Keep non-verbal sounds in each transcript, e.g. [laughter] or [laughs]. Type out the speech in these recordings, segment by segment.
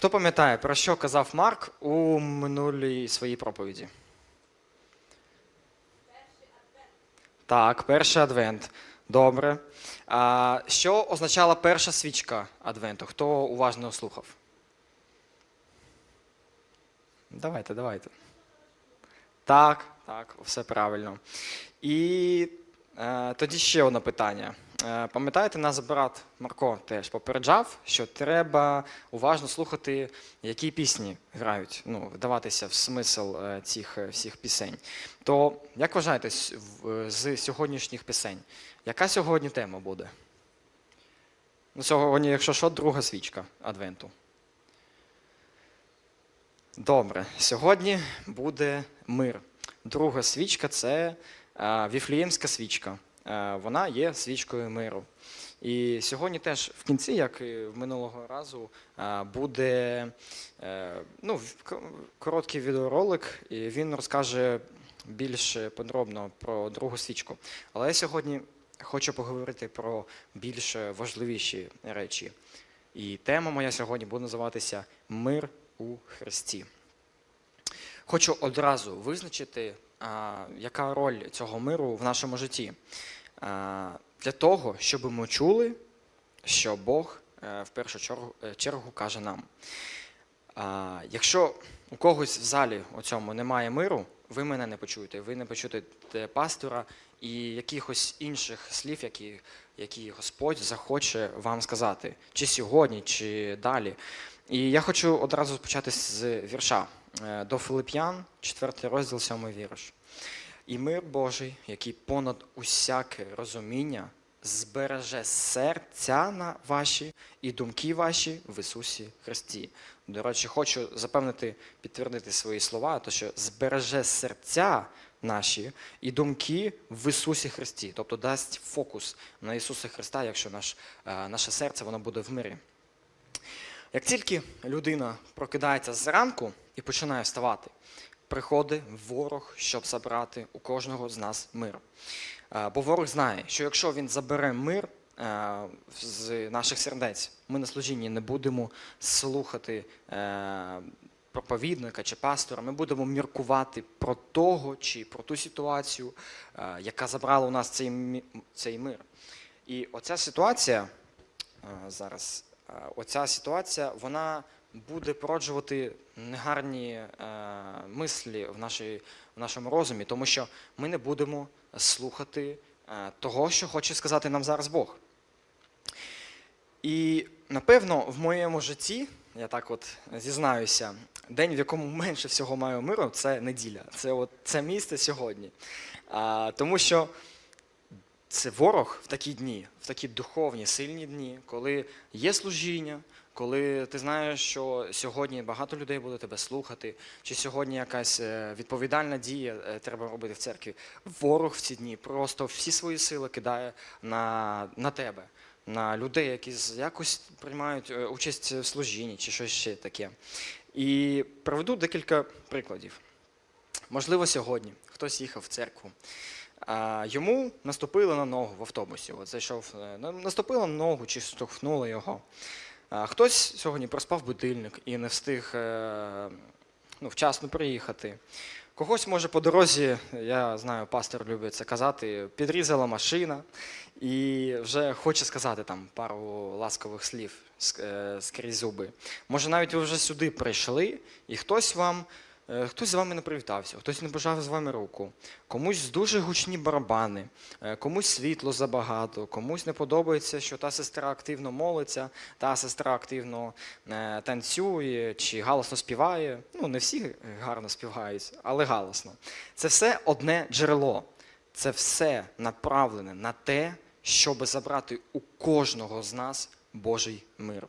Хто пам'ятає, про що казав Марк у минулій своїй проповіді? Так, перший адвент. Добре. А, що означала перша свічка адвенту? Хто уважно слухав? Давайте, давайте. Так, так, все правильно. І е, тоді ще одне питання. Е, пам'ятаєте, нас брат Марко теж попереджав, що треба уважно слухати, які пісні грають, ну, вдаватися в смисл е, цих е, всіх пісень. То як вважаєте з, сьогоднішніх пісень? Яка сьогодні тема буде? Ну, сьогодні, якщо що, друга свічка Адвенту. Добре, сьогодні буде мир. Друга свічка це віфліємська свічка. Е, вона є свічкою миру. І сьогодні теж в кінці, як і в минулого разу, е, буде е, ну, короткий відеоролик, і він розкаже більш подробно про другу свічку. Але я сьогодні хочу поговорити про більш важливіші речі. І тема моя сьогодні буде називатися Мир у Христі. Хочу одразу визначити, яка роль цього миру в нашому житті. Для того, щоб ми чули, що Бог е, в першу чергу, е, каже нам. Якщо у когось в залі у цьому немає миру, ви мене не почуєте, ви не почуєте пастора і якихось інших слів, які, які Господь захоче вам сказати, чи сьогодні, чи далі. І я хочу одразу почати з вірша до Филип'ян, 4 розділ, 7 вірш. І мир Божий, який понад усяке розуміння, збереже серця на ваші і думки ваші в Ісусі Христі. До речі, хочу запевнити, підтвердити свої слова, то що збереже серця наші і думки в Ісусі Христі, тобто дасть фокус на Ісуса Христа, якщо наш, е, наше серце воно буде в мирі. Як тільки людина прокидається зранку і починає вставати, приходить ворог, щоб забрати у кожного з нас мир. Е, Бо ворог знає, що якщо він забере мир е, з наших сердець, ми на служінні не будемо слухати е, проповідника чи пастора, ми будемо міркувати про того чи про ту ситуацію, яка забрала у нас цей, мир. І оця ситуація зараз, оця ситуація, вона буде породжувати негарні е, мислі в, нашій, в нашому розумі, тому що ми не будемо слухати е, того, що хоче сказати нам зараз Бог. І напевно в моєму житті, я так от зізнаюся, день, в якому менше всього маю миру, це неділя. Це от це місце сьогодні. А, тому що це ворог в такі дні, в такі духовні, сильні дні, коли є служіння, коли ти знаєш, що сьогодні багато людей буде тебе слухати, чи сьогодні якась е, відповідальна дія е, треба робити в церкві. Ворог в ці дні просто всі свої сили кидає на, на тебе, на людей, які якось приймають е, участь в служінні чи щось ще таке. І приведу декілька прикладів. Можливо, сьогодні хтось їхав в церкву. А йому наступили на ногу в автобусі. От зайшов, е, на- на ногу чи штовхнули його. Хтось сьогодні проспав будильник і не встиг е, ну, вчасно приїхати. Когось, може, по дорозі, я знаю, пастор любить це казати, підрізала машина і вже хоче сказати там пару ласкових слів е, скрізь зуби. Може, навіть ви вже сюди прийшли, і хтось вам. Е, Хтось з вами не привітався, хтось не пожав з вами руку, комусь дуже гучні барабани, е, комусь світло забагато, комусь не подобається, що та сестра активно молиться, та сестра активно е, танцює чи галасно співає. Ну, не всі гарно співають, але галасно. Це все одне джерело. Це все направлене на те, щоб забрати у кожного з нас Божий мир.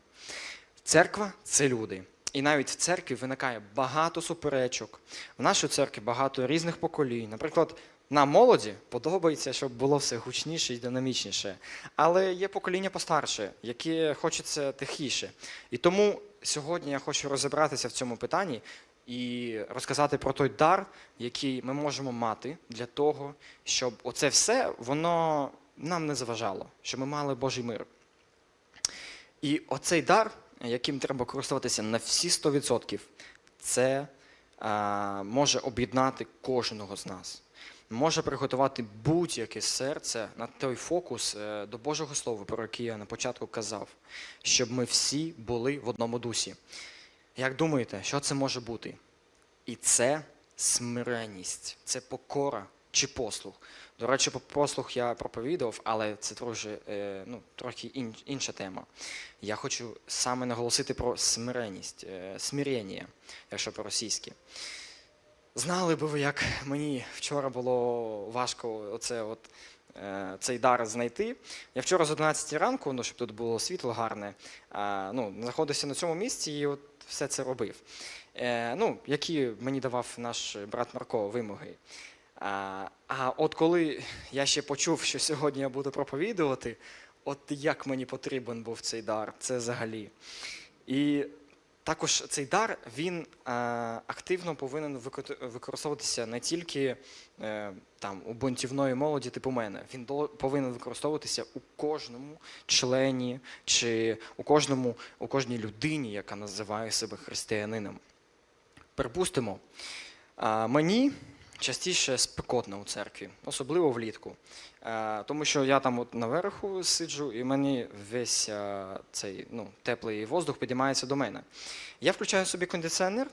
Церква це люди. І навіть в церкві виникає багато суперечок. В нашій церкві багато різних поколінь. Наприклад, нам молоді подобається, щоб було все гучніше і динамічніше. Але є покоління постарше, яке хочеться тихіше. І тому сьогодні я хочу розібратися в цьому питанні і розказати про той дар, який ми можемо мати для того, щоб оце все воно нам не заважало, щоб ми мали Божий мир. І оцей дар яким треба користуватися на всі 100%, це а, може об'єднати кожного з нас. Може приготувати будь-яке серце на той фокус е, до Божого Слова, про який я на початку казав, щоб ми всі були в одному дусі. Як думаєте, що це може бути? І це смиренність, це покора чи послух. До речі, по послух я проповідував, але це трохи, е, ну, трохи інша тема. Я хочу саме наголосити про смиренність, е, смирення, якщо по-російськи. Знали би ви, як мені вчора було важко оце от, е, цей дар знайти. Я вчора з 11 ранку, ну, щоб тут було світло гарне, ну, знаходився на цьому місці і от все це робив. Ну, які мені давав наш брат Марко вимоги. А, от коли я ще почув, що сьогодні я буду проповідувати, от як мені потрібен був цей дар, це взагалі. І також цей дар він активно повинен використовуватися не тільки е, там у бунтівної молоді, типу мене. Він до- повинен використовуватися у кожному члені чи у кожному, у кожній людині, яка називає себе християнином. Припустимо, мені частіше спекотно у церкві, особливо влітку. Е, Тому що я там от наверху сиджу, і мені весь е, цей ну, теплий воздух підіймається до мене. Я включаю собі кондиціонер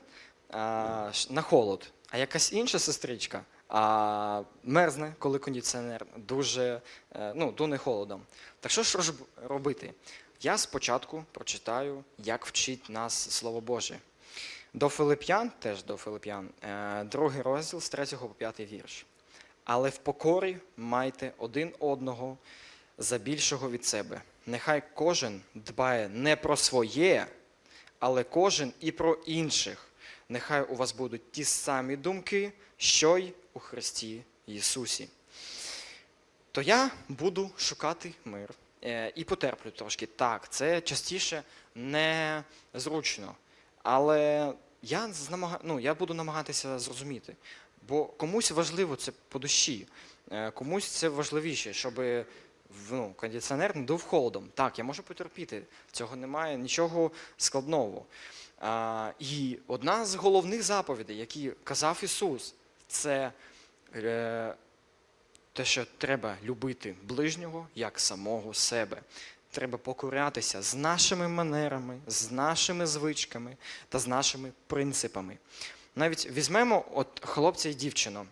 на холод, а якась інша сестричка а, мерзне, коли кондиціонер дуже е, ну, дуне холодом. Так що ж робити? Я спочатку прочитаю, як вчить нас Слово Боже. До Филип'ян, теж до Филип'ян, е, другий розділ з 3 по 5 вірш. Але в покорі майте один одного за більшого від себе. Нехай кожен дбає не про своє, але кожен і про інших. Нехай у вас будуть ті самі думки, що й у Христі Ісусі. То я буду шукати мир е, і потерплю трошки. Так, це частіше незручно. Але я, ну, я буду намагатися зрозуміти. Бо комусь важливо це по душі, е, комусь це важливіше, щоб ну, кондиціонер не дув холодом. Так, я можу потерпіти, цього немає нічого складного. А, і одна з головних заповідей, які казав Ісус, це е, те, що треба любити ближнього як самого себе. Треба покорятися з нашими манерами, з нашими звичками та з нашими принципами. Навіть візьмемо от хлопця і дівчину,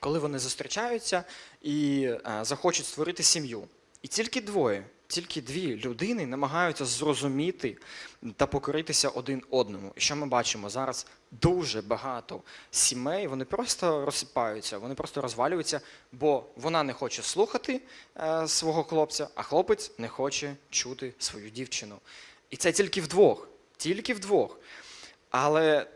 коли вони зустрічаються і е, захочуть створити сім'ю. І тільки двоє, тільки дві людини намагаються зрозуміти та покоритися один одному. І що ми бачимо зараз? Дуже багато сімей вони просто розсипаються, вони просто розвалюються, бо вона не хоче слухати е, свого хлопця, а хлопець не хоче чути свою дівчину. І це тільки вдвох, тільки вдвох. Але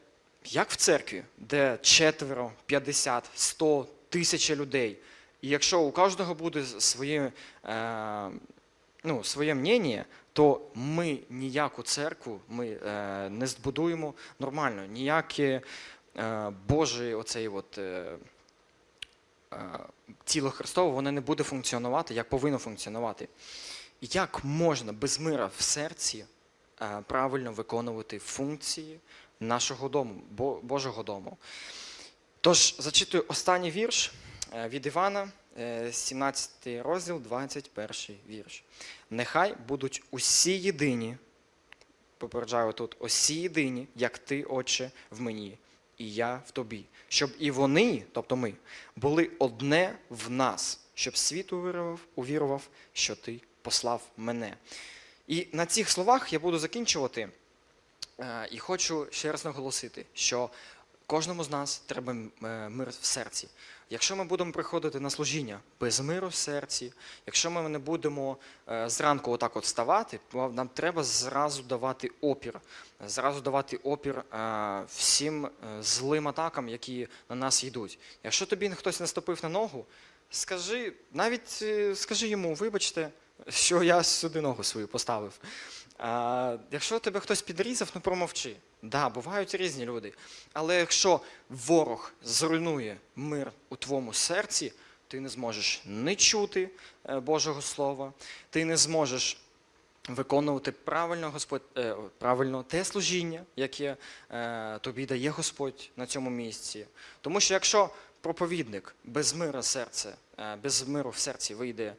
як в церкві, де четверо, 50, 100, тисяча людей, і якщо у кожного буде своє, е, ну, своє мнення, то ми ніяку церкву ми е, не збудуємо нормально, ніяке е, Боже оцей от, е, е, тіло Христове, воно не буде функціонувати, як повинно функціонувати. Як можна без мира в серці е, правильно виконувати функції нашого дому, Божого дому? Тож зачитую останній вірш е, від Івана, 17 розділ, 21 вірш. Нехай будуть усі єдині, попереджаю тут, усі єдині, як ти, Отче, в мені, і я в тобі, щоб і вони, тобто ми, були одне в нас, щоб світ увірував, увірував, що ти послав мене. І на цих словах я буду закінчувати. Е, І хочу ще раз наголосити, що кожному з нас треба е, мир в серці. Якщо ми будемо приходити на служіння без миру в серці, якщо ми не будемо е, зранку отак от вставати, нам треба зразу давати опір, зразу давати опір е, всім злим атакам, які на нас йдуть. Якщо тобі хтось наступив на ногу, скажи, навіть скажи йому, вибачте, що я сюди ногу свою поставив. А, якщо тебе хтось підрізав, ну промовчи. Да, бувають різні люди. Але якщо ворог зруйнує мир у твоєму серці, ти не зможеш не чути е, Божого Слова, ти не зможеш виконувати правильно, Господь, е, правильно те служіння, яке е, тобі дає Господь на цьому місці. Тому що якщо проповідник без мира серце, е, без миру в серці вийде.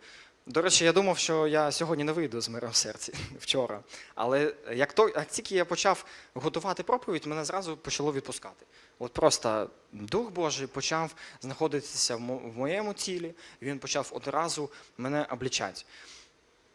До речі, я думав, що я сьогодні не вийду з миром в серці [laughs] вчора. Але як, то, як тільки я почав готувати проповідь, мене зразу почало відпускати. От просто Дух Божий почав знаходитися в моєму тілі, він почав одразу мене облічати.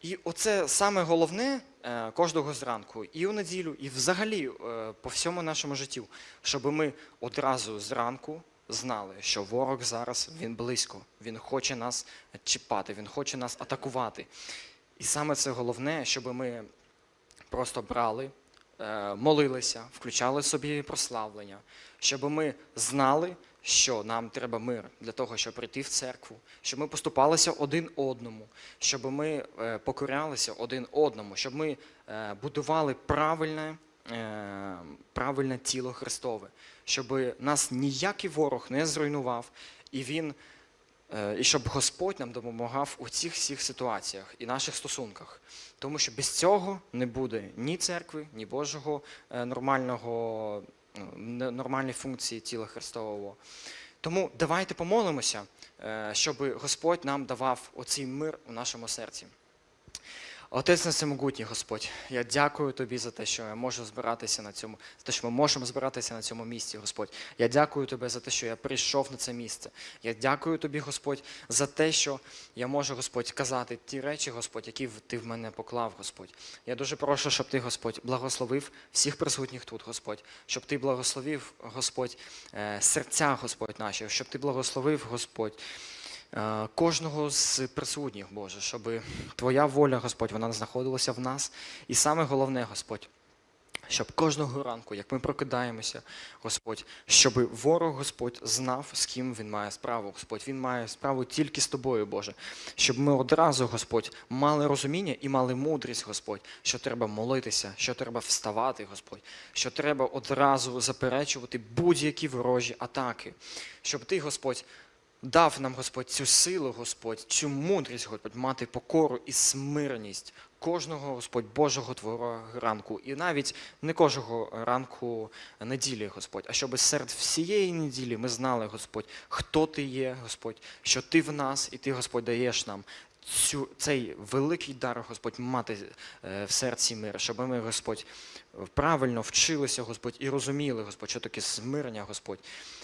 І оце саме головне е, кожного зранку, і у неділю, і взагалі е, по всьому нашому життю, щоб ми одразу зранку знали, що ворог зараз він близько, він хоче нас чіпати, він хоче нас атакувати. І саме це головне, щоб ми просто брали, е, молилися, включали собі прославлення, щоб ми знали, що нам треба мир для того, щоб прийти в церкву, щоб ми поступалися один одному, щоб ми е, покорялися один одному, щоб ми е, будували правильне, правильне тіло Христове, щоб нас ніякий ворог не зруйнував, і він Е, І щоб Господь нам допомагав у цих всіх ситуаціях і наших стосунках. Тому що без цього не буде ні церкви, ні Божого е, нормального, ну, нормальної функції тіла Христового. Тому давайте помолимося, е, щоб Господь нам давав оцей мир у нашому серці. Отець Всемогутній, Господь, я дякую тобі за те, що я можу збиратися на цьому, за те, що ми можемо збиратися на цьому місці, Господь. Я дякую тобі за те, що я прийшов на це місце. Я дякую тобі, Господь, за те, що я можу, Господь, казати ті речі, Господь, які ти в мене поклав, Господь. Я дуже прошу, щоб ти, Господь, благословив всіх присутніх тут, Господь, щоб ти благословив, Господь, е, серця, Господь наші, щоб ти благословив, Господь. Е, Кожного з присутніх, Боже, щоб Твоя воля, Господь, вона знаходилася в нас. І саме головне, Господь, щоб кожного ранку, як ми прокидаємося, Господь, щоб ворог, Господь, знав, з ким він має справу. Господь, він має справу тільки з тобою, Боже. Щоб ми одразу, Господь, мали розуміння і мали мудрість, Господь, що треба молитися, що треба вставати, Господь, що треба одразу заперечувати будь-які ворожі атаки. Щоб ти, Господь, Дав нам Господь цю силу, Господь, цю мудрість, Господь, мати покору і смирність кожного, Господь, Божого Твого ранку. І навіть не кожного ранку неділі, Господь, а щоб серед всієї неділі ми знали, Господь, хто Ти є, Господь, що Ти в нас, і Ти, Господь, даєш нам цю, цей великий дар, Господь, мати е, в серці мир, щоб ми, Господь, правильно вчилися, Господь, і розуміли, Господь, що таке смирення, Господь,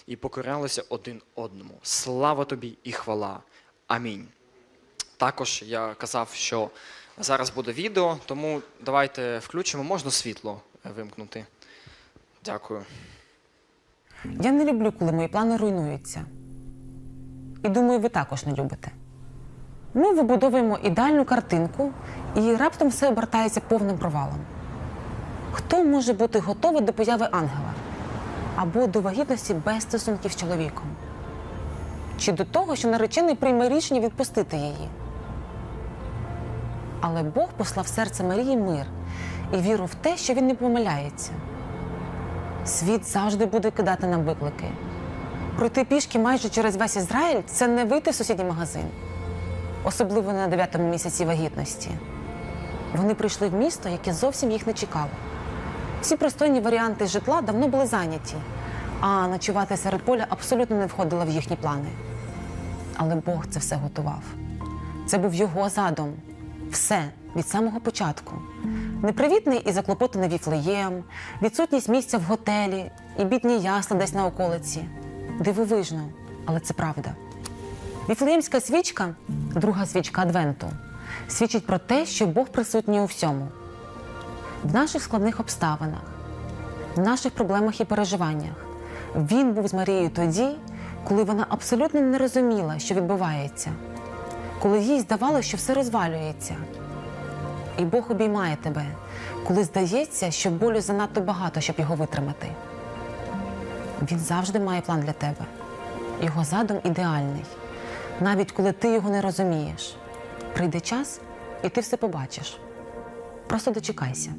і покорялися один одному. Слава тобі і хвала. Амінь. Також я казав, що зараз буде відео, тому давайте включимо. Можна світло е, вимкнути. Дякую. Я не люблю, коли мої плани руйнуються. І думаю, ви також не любите. Ми вибудовуємо ідеальну картинку, і раптом все обертається повним провалом. Хто може бути готовий до появи ангела або до вагітності без стосунків з чоловіком? Чи до того, що наречений прийме рішення відпустити її? Але Бог послав серце Марії мир і віру в те, що він не помиляється. Світ завжди буде кидати нам виклики. Пройти пішки майже через весь Ізраїль це не вийти в сусідній магазин, особливо на дев'ятому місяці вагітності. Вони прийшли в місто, яке зовсім їх не чекало. Всі пристойні варіанти житла давно були зайняті, а ночувати серед поля абсолютно не входило в їхні плани. Але Бог це все готував. Це був його задум. Все від самого початку. Непривітний і заклопотаний віфлеєм, відсутність місця в готелі і бідні ясла десь на околиці. Дивовижно, але це правда. Віфлеємська свічка, друга свічка Адвенту, свідчить про те, що Бог присутній у всьому. В наших складних обставинах, в наших проблемах і переживаннях. Він був з Марією тоді, коли вона абсолютно не розуміла, що відбувається, коли їй здавалося, що все розвалюється. І Бог обіймає тебе, коли здається, що болю занадто багато, щоб його витримати. Він завжди має план для тебе. Його задум ідеальний, навіть коли ти його не розумієш. Прийде час, і ти все побачиш. Просто дочекайся.